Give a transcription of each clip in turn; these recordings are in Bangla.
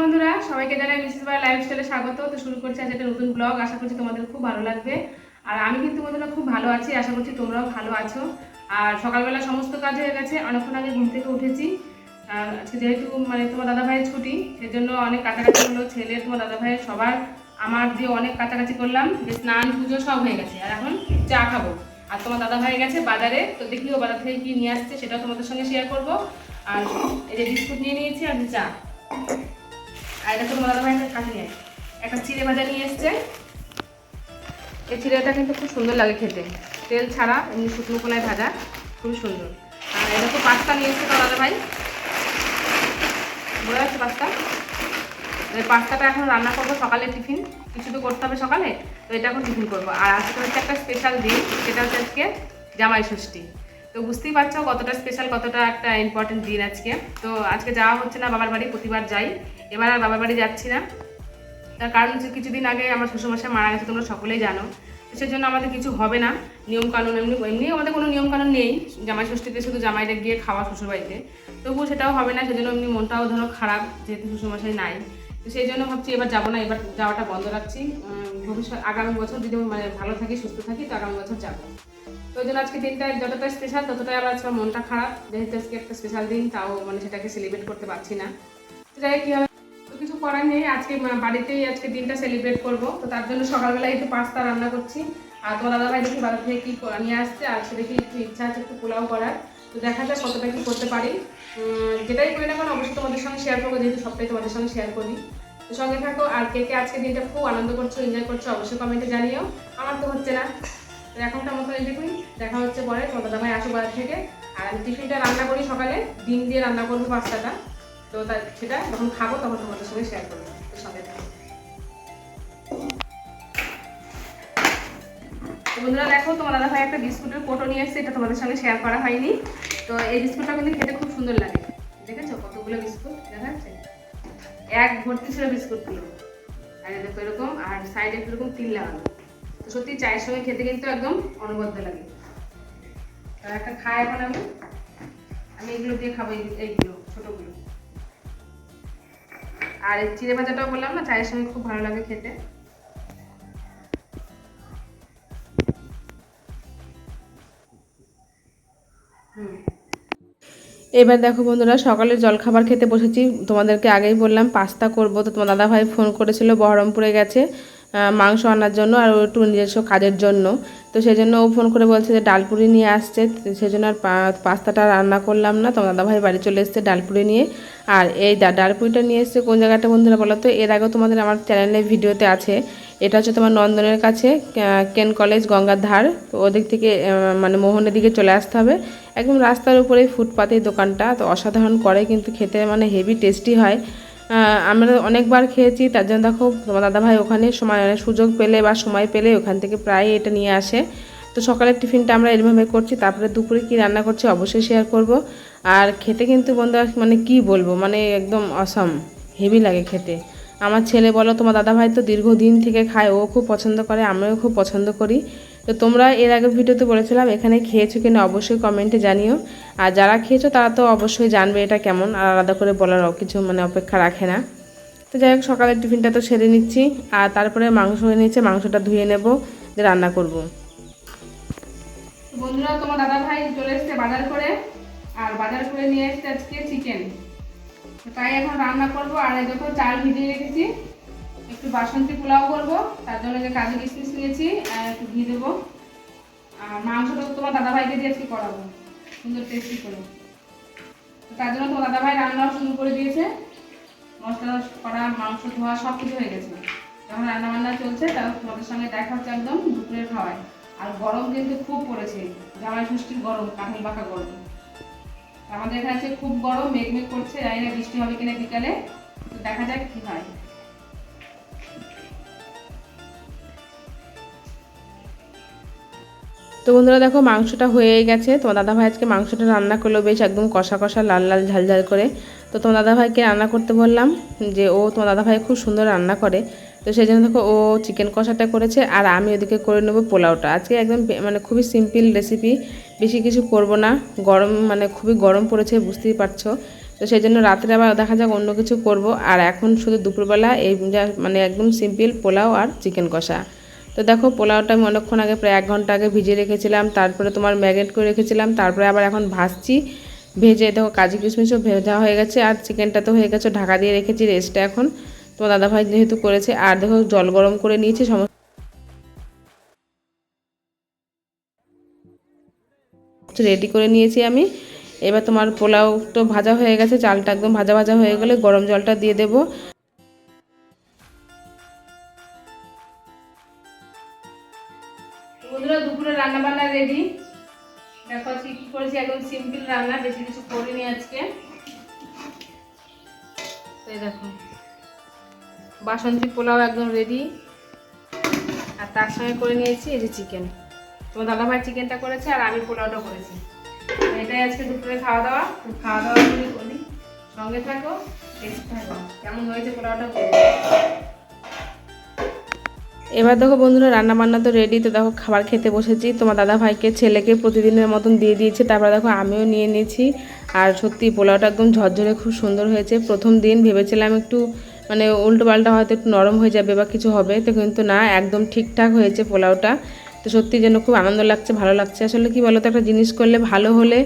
বন্ধুরা, সবাইকে জানাই মিসেস বাই লাইফস্টাইলে স্বাগত। তো শুরু করছি আজ একটা নতুন ব্লগ আশা করছি তোমাদের খুব ভালো লাগবে। আর আমি কিন্তু বন্ধুরা খুব ভালো আছি, আশা করছি তোমরাও ভালো আছো। আর সকালবেলা সমস্ত কাজ হয়ে গেছে, অনেকক্ষণ আগে ঘুম থেকে উঠেছি। আর আজকে যেহেতু মানে তোমার দাদা ভাইয়ের ছুটি, সেজন্য অনেক কাছাকাছি হলো, ছেলে, তোমার দাদা ভাইয়ের সবার, আমার দিয়ে অনেক কাছাকাছি করলাম, যে স্নান, পুজো সব হয়ে গেছে। আর এখন চা খাব। আর তোমার দাদা ভাই গেছে বাজারে, তো দেখি ও বাজার থেকে কি নিয়ে আসছে, সেটাও তোমাদের সঙ্গে শেয়ার করব। আর এই যে বিস্কুট নিয়ে নিয়েছি, আর চা। আর এটা তোমার দাদা ভাই কাছে নিয়ে। একটা চিড়ে ভাজা নিয়ে এসছে। এই চিড়েটা কিন্তু খুব সুন্দর লাগে খেতে। তেল ছাড়া, এমনি শুকনো কলায় ভাজা, খুবই সুন্দর। আর এটা তো পাস্তা নিয়ে এসছে তোমার দাদা ভাই। বোঝা যাচ্ছে পাস্তা? এই পাস্তাটা এখন রান্না করব সকালে টিফিন। কিছু তো করতে হবে সকালে, তো এটা এখন টিফিন করব। আর আজকে হচ্ছে একটা স্পেশাল দিন, সেটা হচ্ছে আজকে জামাই ষষ্ঠী। তো বুঝতেই পারছ কতটা স্পেশাল কতটা একটা ইম্পর্টেন্ট দিন আজকে। তো আজকে যাওয়া হচ্ছে না, বাবার বাড়ি, প্রতিবার যাই। এবার আর বাবার বাড়ি যাচ্ছি না। তার কারণ হচ্ছে কিছুদিন আগে আমার শ্বশুরমশাই মারা গেছে, তোমরা সকলেই জানো। তো সেজন্য আমাদের কিছু হবে না, নিয়মকানুন এমনি এমনি আমাদের কোনো নিয়ম কানুন নেই। জামাই ষষ্ঠীতে শুধু জামাইটা গিয়ে খাওয়া শ্বশুরবাড়িতে। তবুও সেটাও হবে না, সেজন্য এমনি মনটাও ধরো খারাপ, যেহেতু শ্বশুরমশাই নাই। তো সেই জন্য ভাবছি এবার যাব না, এবার যাওয়াটা বন্ধ রাখছি। ভবিষ্যৎ, আগামী বছর যদি মানে ভালো থাকি, সুস্থ থাকি, তো আগামী বছর যাব। ওই জন্য আজকে দিনটা যতটা স্পেশাল ততটাই আবার আজকে মনটা খারাপ। যেহেতু আজকে একটা স্পেশাল দিন, তাও মানে সেটাকে সেলিব্রেট করতে পারছি না। তো যাই কী হবে? তো কিছু করার নেই। আজকে বাড়িতেই আজকে দিনটা সেলিব্রেট করব। তো তার জন্য সকালবেলা একটু পাস্তা রান্না করছি। আর তোমার দাদা ভাই দেখি বাজার থেকে কী নিয়ে আসছে, আর সে দেখি একটু ইচ্ছা আছে একটু পোলাও করার। তো দেখা যাক কতটা কি করতে পারি। যেটাই করি না কেন, অবশ্যই তোমাদের সঙ্গে শেয়ার করব, যেহেতু সবটাই তোমাদের সঙ্গে শেয়ার করি। তো সঙ্গে থাকো, আর কে কে আজকে দিনটা খুব আনন্দ করছ এনজয় করছ, অবশ্যই কমেন্টে জানিও। আমার তো হচ্ছে না। তো এখনকার মতো দেখুন, দেখা হচ্ছে পরে তোমার দাদা ভাই আসো বাজার থেকে। আর আমি টিফিনটা রান্না করি সকালে, ডিম দিয়ে রান্না করব পাস্তাটা। তো তার সেটা যখন খাব তখন তোমাদের সঙ্গে শেয়ার করব। সঙ্গে বন্ধুরা দেখো, তোমার দাদা ভাই একটা বিস্কুটের কোটো নিয়ে এসেছে, এটা তোমাদের সঙ্গে শেয়ার করা হয়নি। তো এই বিস্কুটটা কিন্তু খেতে খুব সুন্দর লাগে। দেখেছ কতগুলো বিস্কুট? দেখা যাচ্ছে? এক ভর্তি ছিল বিস্কুটগুলো। আর এই দেখো এরকম, আর সাইডে এরকম তিন লাগানো। সত্যি চায়ের সঙ্গে খেতে কিন্তু একদম অনবদ্য লাগে। আর একটা খাই এখন আমি। আমি এগুলো দিয়ে খাব এইগুলো, ছোটোগুলো। আর এই চিড়ে ভাজাটাও বললাম না, চায়ের সঙ্গে খুব ভালো লাগে খেতে। এবার দেখো বন্ধুরা সকালে জলখাবার খেতে বসেছি। তোমাদেরকে আগেই বললাম, পাস্তা করব। তো তোমার দাদাভাই ফোন করেছিল, বহরমপুরে গেছে। মাংস আনার জন্য আর ও একটু নিজস্ব কাজের জন্য। তো সেই জন্য ও ফোন করে বলছে যে, ডালপুরি নিয়ে আসছে। সেই জন্য আর পাস্তাটা রান্না করলাম না। তোমার দাদাভাই বাড়ি চলে এসছে ডালপুরি নিয়ে। আর এই ডালপুরিটা নিয়ে এসছে কোন জায়গাটা বন্ধুরা বলো তো? এর আগেও তোমাদের আমার চ্যানেলে ভিডিওতে আছে। এটা হচ্ছে তোমার নন্দনের কাছে কেন কলেজ, গঙ্গার ধার। তো ওদিক থেকে মানে মোহনের দিকে চলে আসতে হবে। একদম রাস্তার উপরে ফুটপাতেই দোকানটা। তো অসাধারণ করে, কিন্তু খেতে মানে হেভি টেস্টি হয়। আমরা অনেকবার খেয়েছি, তার জন্য দেখো তোমার দাদাভাই ওখানে সময় মানে সুযোগ পেলে বা সময় পেলে ওখান থেকে প্রায় এটা নিয়ে আসে। তো সকালের টিফিনটা আমরা এরভাবে করছি, তারপরে দুপুরে কি রান্না করছি অবশ্যই শেয়ার করব। আর খেতে কিন্তু বন্ধুরা মানে কি বলব মানে একদম অসম হেভি লাগে খেতে। আমার ছেলে বলো, তোমার দাদাভাই তো দীর্ঘদিন থেকে খায়, ও খুব পছন্দ করে, আমিও খুব পছন্দ করি। তো তোমরা এর আগের ভিডিওতে বলেছিলাম এখানে খেয়েছো কিনা অবশ্যই কমেন্টে জানিও। আর যারা খেয়েছো তারা তো অবশ্যই জানবে এটা কেমন, আর আলাদা করে বলার কিছু মানে অপেক্ষা রাখে না। তো যাই হোক, সকালের টিফিনটা তো সেরে নিচ্ছি, আর তারপরে মাংস নিচ্ছে মাংসটা ধুয়ে নেব, যে রান্না করব। বন্ধুরা, তোমার দাদা ভাই চলে এসছে বাজার করে, আর বাজার করে নিয়ে এসছে আজকে চিকেন তাই এখন রান্না করব, আর দেখো চাল ভিজিয়ে রেখেছি। একটু বাসন্তী পোলাও করব, তার জন্য যে কাজু কিশমিশ নিয়েছি একটু ঘি দেবো। আর মাংসটা তোমার দাদা ভাইকে দিয়ে আজকে করাবো, সুন্দর টেস্টি করে। তার জন্য তোমার দাদা ভাই রান্নাও শুরু করে দিয়েছে। মশলা করা, মাংস ধোয়া সব কিছু হয়ে গেছে। যখন রান্না বান্না চলছে, তাও তোমাদের সঙ্গে দেখা হচ্ছে একদম দুপুরের খাওয়ায়। আর গরম কিন্তু খুব পড়েছে, জামাই ষষ্ঠীর গরম, কাঁঠাল পাকা গরম। আমাদের এখানে খুব গরম মেঘ মেঘ করছে, জানি না বৃষ্টি হবে কিনা বিকালে, তো দেখা যাক কি হয়। তো বন্ধুরা দেখো মাংসটা হয়ে গেছে। তোমার দাদাভাই আজকে মাংসটা রান্না করল বেশ একদম কষা কষা, লাল লাল, ঝাল ঝাল করে। তো তোমার দাদাভাইকে রান্না করতে বললাম যে, ও তোমার দাদাভাই খুব সুন্দর রান্না করে। তো সেই জন্য দেখো ও চিকেন কষাটা করেছে আর আমি ওদিকে করে নেব পোলাওটা। আজকে একদম মানে খুবই সিম্পল রেসিপি বেশি কিছু করব না। গরম মানে খুবই গরম পড়েছে, বুঝতেই পারছ। তো সেই জন্য রাত্রে আবার দেখা যাক অন্য কিছু করব। আর এখন শুধু দুপুরবেলা এই মানে একদম সিম্পল পোলাও আর চিকেন কষা। তো দেখো, পোলাওটা আমি অনেকক্ষণ আগে, প্রায় এক ঘণ্টা আগে ভিজিয়ে রেখেছিলাম, তারপরে তোমার ম্যাগনেট করে রেখেছিলাম, তারপরে আবার এখন ভাজছি। ভেজে দেখো, কাজু কিশমিশও ভেজা হয়ে গেছে, আর চিকেনটা তো হয়ে গেছে, ঢাকা দিয়ে রেখেছি রেস্টটা এখন। তোমার দাদাভাই যেহেতু করেছে, আর দেখো, জল গরম করে নিয়েছি, সমস্ত রেডি করে নিয়েছি আমি। এবার তোমার পোলাও তো ভাজা হয়ে গেছে, চালটা একদম ভাজা ভাজা হয়ে গেলে গরম জলটা দিয়ে দেবো। বন্ধুরা, দুপুরে রান্না বান্না রেডি দেখো আজকে কি করেছি, একদম সিম্পল রান্না, বেশি কিছু করিনি আজকে। তো এই দেখো, বাসন্তী পোলাও একদম রেডি আর তার সঙ্গে করে নিয়েছি এই যে চিকেন তোমার দাদাভাই চিকেনটা করেছে আর আমি পোলাওটা করেছি। এটাই আজকে দুপুরে খাওয়া দাওয়া খাওয়া দাওয়া করে সঙ্গে থাকো থাকো। কেমন হয়েছে পোলাওটা এবার দেখো বন্ধুরা রান্না বান্না তো রেডি তো দেখো খাবার খেতে বসেছি। তোমার দাদা ভাইকে ছেলেকে প্রতিদিনের মতন দিয়ে দিয়েছে, তারপরে দেখো আমিও নিয়ে নিয়েছি। আর সত্যি পোলাওটা একদম ঝরঝরে খুব সুন্দর হয়েছে। প্রথম দিন ভেবেছিলাম একটু মানে উল্টো পাল্টা হয়তো একটু নরম হয়ে যাবে বা কিছু হবে, তো কিন্তু না, একদম ঠিকঠাক হয়েছে পোলাওটা। তো সত্যি যেন খুব আনন্দ লাগছে, ভালো লাগছে। আসলে কি বলতো, একটা জিনিস করলে ভালো হলে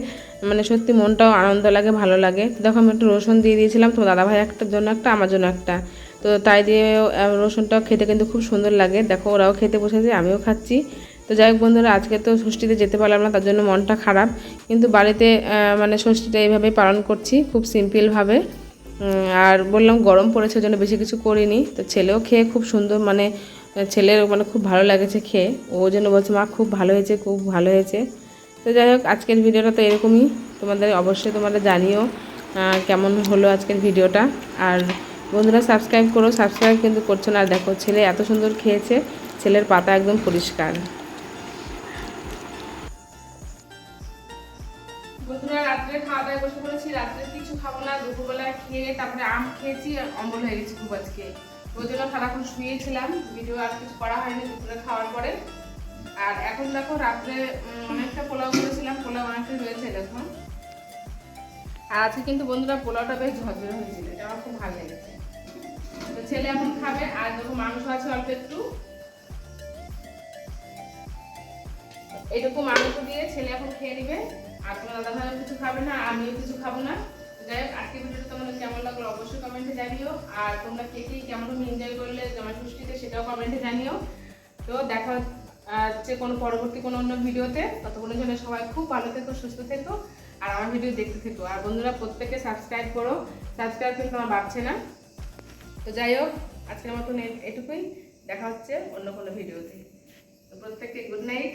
মানে সত্যি মনটাও আনন্দ লাগে, ভালো লাগে। তো দেখো আমি একটু রসুন দিয়ে দিয়েছিলাম, তোমার দাদাভাই একটার জন্য একটা, আমার জন্য একটা। তো তাই দিয়ে রসুনটাও খেতে কিন্তু খুব সুন্দর লাগে। দেখো, ওরাও খেতে বসেছে, আমিও খাচ্ছি। তো যাই হোক বন্ধুরা, আজকে তো ষষ্ঠীতে যেতে পারলাম না, তার জন্য মনটা খারাপ। কিন্তু বাড়িতে মানে ষষ্ঠীটা এইভাবেই পালন করছি, খুব সিম্পলভাবে আর বললাম গরম পড়েছে জন্য বেশি কিছু করিনি। তো ছেলেও খেয়ে খুব সুন্দর মানে ছেলের মানে খুব ভালো লাগেছে খেয়ে। ও জন্য বলছে, মা, খুব ভালো হয়েছে, খুব ভালো হয়েছে। তো যাই হোক, আজকের ভিডিওটা তো এরকমই। তোমাদের অবশ্যই তোমাদের জানিও কেমন হলো আজকের ভিডিওটা। আর বন্ধুরা সাবস্ক্রাইব করো সাবস্ক্রাইব কিন্তু করছ না। দেখো, ছেলে এত সুন্দর খেয়েছে, ছেলের পাতা একদম পরিষ্কার। দুপুরবেলা খেয়ে তারপরে আম খেয়েছি অম্বল হয়ে গেছি খুব আজকে। ওই জন্য সারাক্ষণ শুয়েছিলাম। ভিডিও আর কিছু করা হয়নি দুপুরে খাওয়ার পরে। আর এখন দেখো, রাত্রে অনেকটা পোলাও করেছিলাম। পোলাও অনেকটা রয়েছে দেখো। আর আজকে কিন্তু বন্ধুরা পোলাওটা বেশ ঝরঝরে হয়েছিল, এটা আমার খুব ভালো লেগেছে। তো ছেলে এখন খাবে, আর দেখো মাংস আছে অল্প একটু। এইটুকু মাংস দিয়ে ছেলে এখন খেয়ে নিবে, আর তোমার দাদা ভাইও কিছু খাবে না আমিও কিছু খাব না। যাই হোক আজকে ভিডিওটা তোমাদের কেমন লাগল অবশ্যই কমেন্টে জানিও, আর তোমরা কে কে কেমন এনজয় করলে জামাই ষষ্ঠীতে সেটাও কমেন্টে জানিও। তো দেখা হচ্ছে কোনো পরবর্তী কোনো অন্য ভিডিওতে, ততক্ষণের জন্য সবাই খুব ভালো থেকো, সুস্থ থেকো, আর আমার ভিডিও দেখতে থেকো। আর বন্ধুরা প্রত্যেকে সাবস্ক্রাইব করো। সাবস্ক্রাইব কিন্তু আমার বাড়ছে না। তো যাই হোক, আজকের মতন এটুকুই। দেখা হচ্ছে অন্য কোনো ভিডিওতে। তো প্রত্যেককে গুড নাইট